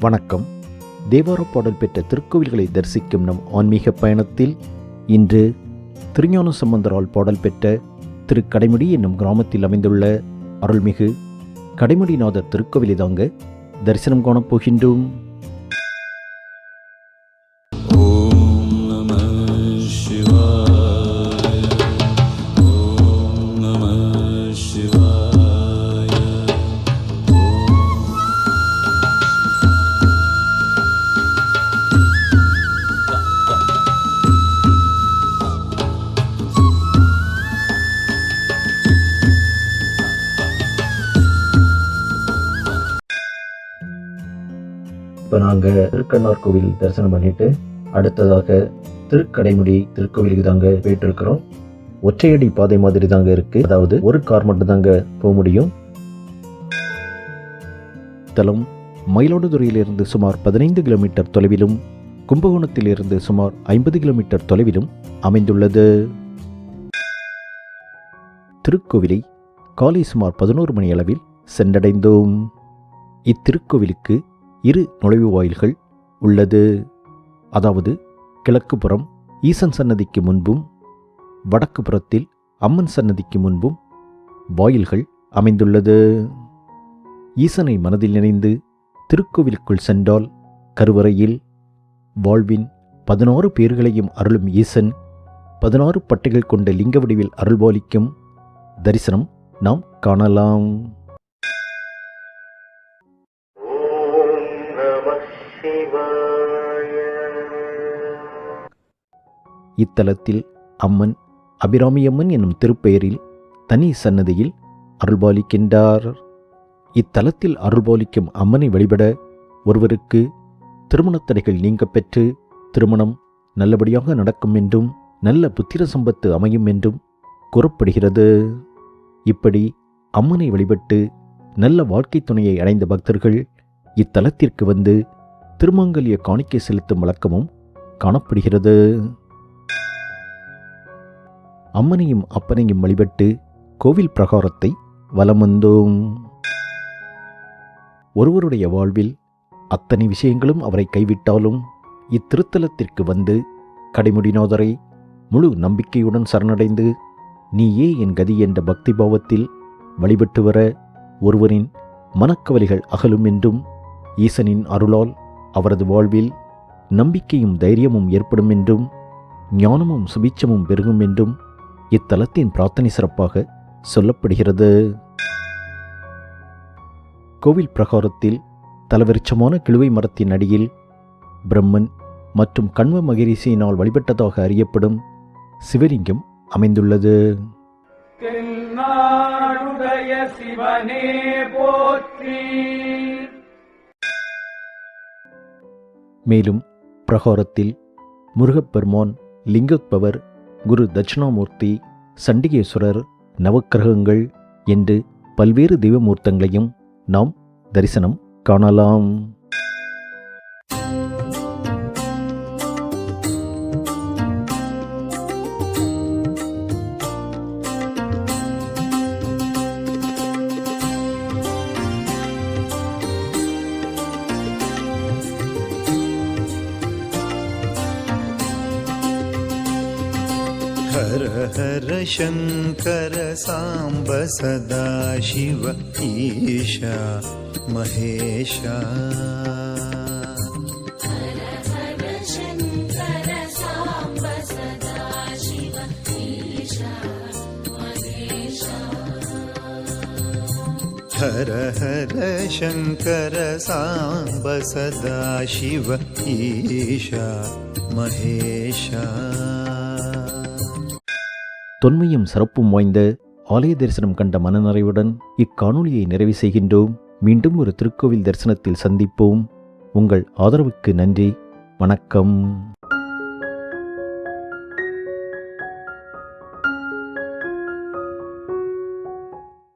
வணக்கம். தேவார பாடல் பெற்ற திருக்கோவில்களை தரிசிக்கும் நம் ஆன்மீக பயணத்தில் இன்று திருஞான சம்பந்தரால் பாடல் பெற்ற திரு கடைமுடி என்னும் கிராமத்தில் அமைந்துள்ள அருள்மிகு கடைமுடிநாதர் திருக்கோவிலை தாங்க தரிசனம் காணப் போகின்றோம். இப்போ நாங்கள் திருக்கண்ணார் கோவில் தரிசனம் பண்ணிட்டு அடுத்ததாக திருக்கடைமுடி திருக்கோவிலுக்கு தாங்க போயிட்டு இருக்கிறோம் ஒற்றையடி பாதை மாதிரி தாங்க இருக்கு. அதாவது ஒரு கார் மட்டும் தாங்க போக முடியும். தலம் மயிலாடுதுறையிலிருந்து சுமார் பதினைந்து கிலோமீட்டர் தொலைவிலும் கும்பகோணத்திலிருந்து சுமார் ஐம்பது கிலோமீட்டர் தொலைவிலும் அமைந்துள்ளது. திருக்கோவிலை காலை சுமார் பதினோரு மணி அளவில் சென்றடைந்தோம். இத்திருக்கோவிலுக்கு இரு நுழைவு வாயில்கள் உள்ளது. அதாவது கிழக்கு புறம் ஈசன் சன்னதிக்கு முன்பும் வடக்கு புறத்தில் அம்மன் சன்னதிக்கு முன்பும் வாயில்கள் அமைந்துள்ளது. ஈசனை மனதில் நினைந்து திருக்கோவிலுக்குள் சென்றால் கருவறையில் வாழ்வின் பதினாறு பேர்களையும் அருளும் ஈசன் பதினாறு பட்டைகள் கொண்ட லிங்க வடிவில் அருள்பாலிக்கும் தரிசனம் நாம் காணலாம். இத்தலத்தில் அம்மன் அபிராமியம்மன் என்னும் திருப்பெயரில் தனி சன்னதியில் அருள்பாலிக்கின்றார். இத்தலத்தில் அருள்பாலிக்கும் அம்மனை வழிபட ஒருவருக்கு திருமணத் தடைகள் பெற்று திருமணம் நல்லபடியாக நடக்கும் என்றும் நல்ல புத்திர சம்பத்து அமையும் என்றும் கூறப்படுகிறது. இப்படி அம்மனை வழிபட்டு நல்ல வாழ்க்கை துணையை அடைந்த பக்தர்கள் இத்தலத்திற்கு வந்து திருமங்கலிய காணிக்கை செலுத்தும் வழக்கமும் காணப்படுகிறது. அம்மனையும் அப்பனையும் வழிபட்டு கோவில் பிரகாரத்தை வலம் வந்தோம் ஒருவருடைய வாழ்வில் அத்தனை விஷயங்களும் அவரை கைவிட்டாலும் இத்திருத்தலத்திற்கு வந்து கடைமுடிநாதரை முழு நம்பிக்கையுடன் சரணடைந்து நீயே என் கதி என்ற பக்தி பாவத்தில் வழிபட்டு வர ஒருவரின் மனக்கவலைகள் அகலும் என்றும் ஈசனின் அருளால் அவரது வாழ்வில் நம்பிக்கையும் தைரியமும் ஏற்படும் என்றும் ஞானமும் சுபிச்சமும் பெருகும் என்றும் இத்தலத்தின் பிரார்த்தனை சிறப்பாக சொல்லப்படுகிறது. கோவில் பிரகாரத்தில் தலவிருட்சமான கிழுவை மரத்தின் அடியில் பிரம்மன் மற்றும் கண்வ மகரிஷியினால் வழிபட்டதாக அறியப்படும் சிவலிங்கம் அமைந்துள்ளது. மேலும் பிரகாரத்தில் முருகப்பெருமான் லிங்கோத்பவர் குரு தட்சிணாமூர்த்தி சண்டிகேஸ்வரர் நவக்கிரகங்கள் என்று பல்வேறு தெய்வமூர்த்தங்களையும் நாம் தரிசனம் காணலாம். हर हर शङ्कर साम्ब सदा शिव ईशा महेशा। हर हर शङ्कर साम्ब सदा शिव ईशा महेशा தொன்மையும் சிறப்பும் வாய்ந்த ஆலய தரிசனம் கண்ட மனநிறைவுடன் இக்காணொலியை நிறைவு செய்கின்றோம். மீண்டும் ஒரு திருக்கோவில் தரிசனத்தில் சந்திப்போம். உங்கள் ஆதரவுக்கு நன்றி. வணக்கம்.